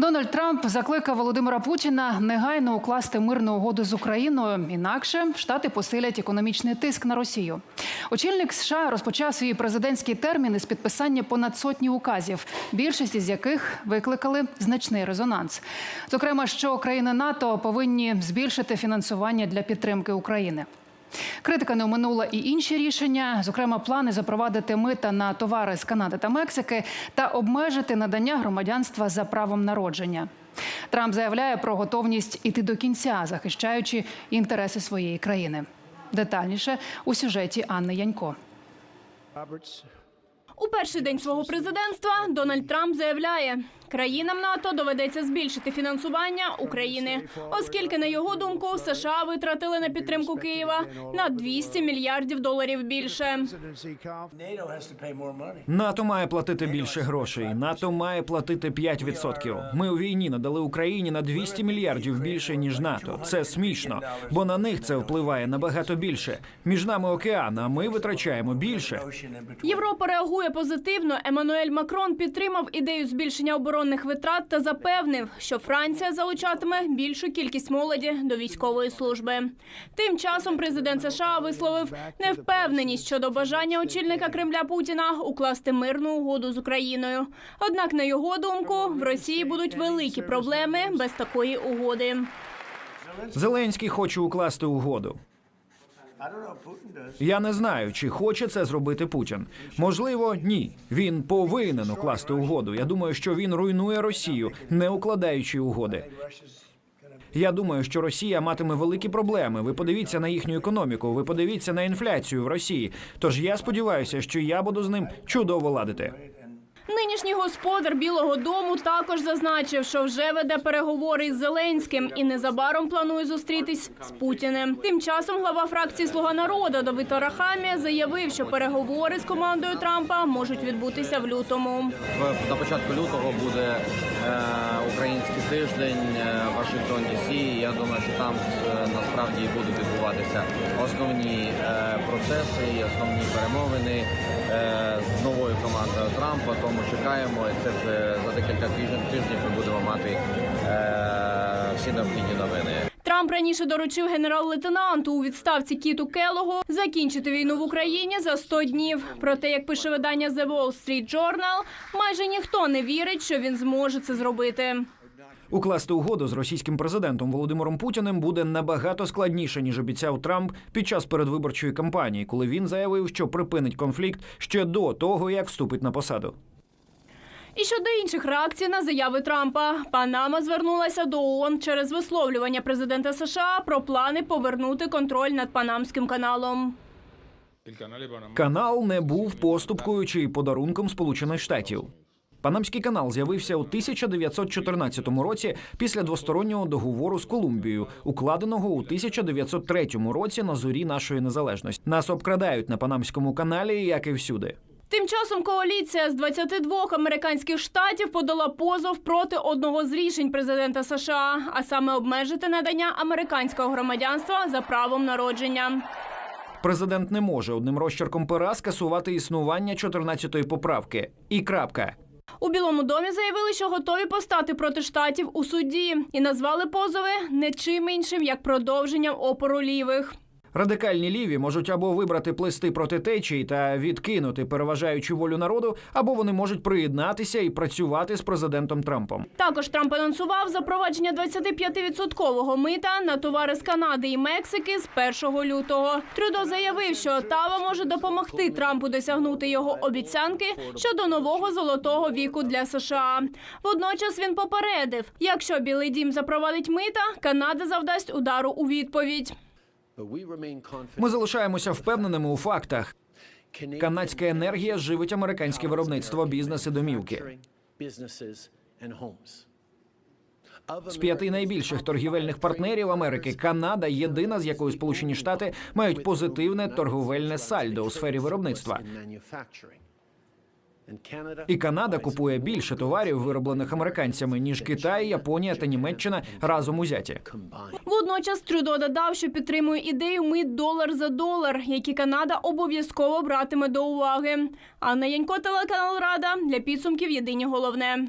Дональд Трамп закликав Володимира Путіна негайно укласти мирну угоду з Україною. Інакше штати посилять економічний тиск на Росію. Очільник США розпочав свій президентський термін із підписання понад сотні указів, більшість із яких викликали значний резонанс. Зокрема, що країни НАТО повинні збільшити фінансування для підтримки України. Критика не оминула і інші рішення, зокрема, плани запровадити мита на товари з Канади та Мексики та обмежити надання громадянства за правом народження. Трамп заявляє про готовність іти до кінця, захищаючи інтереси своєї країни. Детальніше у сюжеті Анни Янько. У перший день свого президентства Дональд Трамп заявляє, країнам НАТО доведеться збільшити фінансування України, оскільки, на його думку, США витратили на підтримку Києва на 200 мільярдів доларів більше. НАТО має платити більше грошей. НАТО має платити 5%. Ми у війні надали Україні на 200 мільярдів більше ніж НАТО. Це смішно, бо на них це впливає набагато більше. Між нами океан, а ми витрачаємо більше. Європа реагує позитивно. Еммануель Макрон підтримав ідею збільшення оборонних витрат та запевнив, що Франція залучатиме більшу кількість молоді до військової служби. Тим часом президент США висловив невпевненість щодо бажання очільника Кремля Путіна укласти мирну угоду з Україною. Однак, на його думку, в Росії будуть великі проблеми без такої угоди. Зеленський хоче укласти угоду. Я не знаю, чи хоче це зробити Путін. Можливо, ні. Він повинен укласти угоду. Я думаю, що він руйнує Росію, не укладаючи угоди. Я думаю, що Росія матиме великі проблеми. Ви подивіться на їхню економіку, ви подивіться на інфляцію в Росії. Тож я сподіваюся, що я буду з ним чудово ладити. Нинішній господар Білого Дому також зазначив, що вже веде переговори із Зеленським і незабаром планує зустрітись з Путіним. Тим часом глава фракції Слуга народу Давид Арахамія заявив, що переговори з командою Трампа можуть відбутися в лютому. На початку лютого буде е, український тиждень е, Вашингтон DC. Я думаю, що там насправді будуть відбуватися основні е, процеси, і основні перемовини е, з новою командою Трампа. Тому чекаємо, і це вже за декілька тижнів тижнів ми будемо мати е, всі необхідні новини. Трамп раніше доручив генерал-лейтенанту у відставці Кіту Келогу закінчити війну в Україні за 100 днів. Проте, як пише видання The Wall Street Journal, майже ніхто не вірить, що він зможе це зробити. Укласти угоду з російським президентом Володимиром Путіним буде набагато складніше, ніж обіцяв Трамп під час передвиборчої кампанії, коли він заявив, що припинить конфлікт ще до того, як вступить на посаду. І щодо інших реакцій на заяви Трампа, Панама звернулася до ООН через висловлювання президента США про плани повернути контроль над Панамським каналом. Канал не був поступкою чи подарунком Сполучених Штатів. Панамський канал з'явився у 1914 році після двостороннього договору з Колумбією, укладеного у 1903 році на зорі нашої незалежності. Нас обкрадають на Панамському каналі, як і всюди. Тим часом коаліція з 22 американських штатів подала позов проти одного з рішень президента США, а саме обмежити надання американського громадянства за правом народження. Президент не може одним розчерком пера скасувати існування 14-ї поправки. І крапка. У Білому домі заявили, що готові постати проти штатів у суді і назвали позови не чим іншим як продовженням опору лівих. Радикальні ліві можуть або вибрати плести проти течії та відкинути переважаючу волю народу, або вони можуть приєднатися і працювати з президентом Трампом. Також Трамп анонсував запровадження 25-відсоткового мита на товари з Канади і Мексики з 1 лютого. Трюдо заявив, що Отава може допомогти Трампу досягнути його обіцянки щодо нового золотого віку для США. Водночас він попередив, якщо Білий Дім запровадить мита, Канада завдасть удару у відповідь. Ми залишаємося впевненими у фактах. Канадська енергія живить американське виробництво, бізнес і домівки. З п'яти найбільших торгівельних партнерів Америки Канада єдина, з якою Сполучені Штати мають позитивне торговельне сальдо у сфері виробництва. І Канада купує більше товарів, вироблених американцями, ніж Китай, Японія та Німеччина разом узяті. Водночас Трюдо додав, що підтримує ідею ми долар за долар, які Канада обов'язково братиме до уваги. Анна Янько, телеканал Рада для підсумків Єдині головне.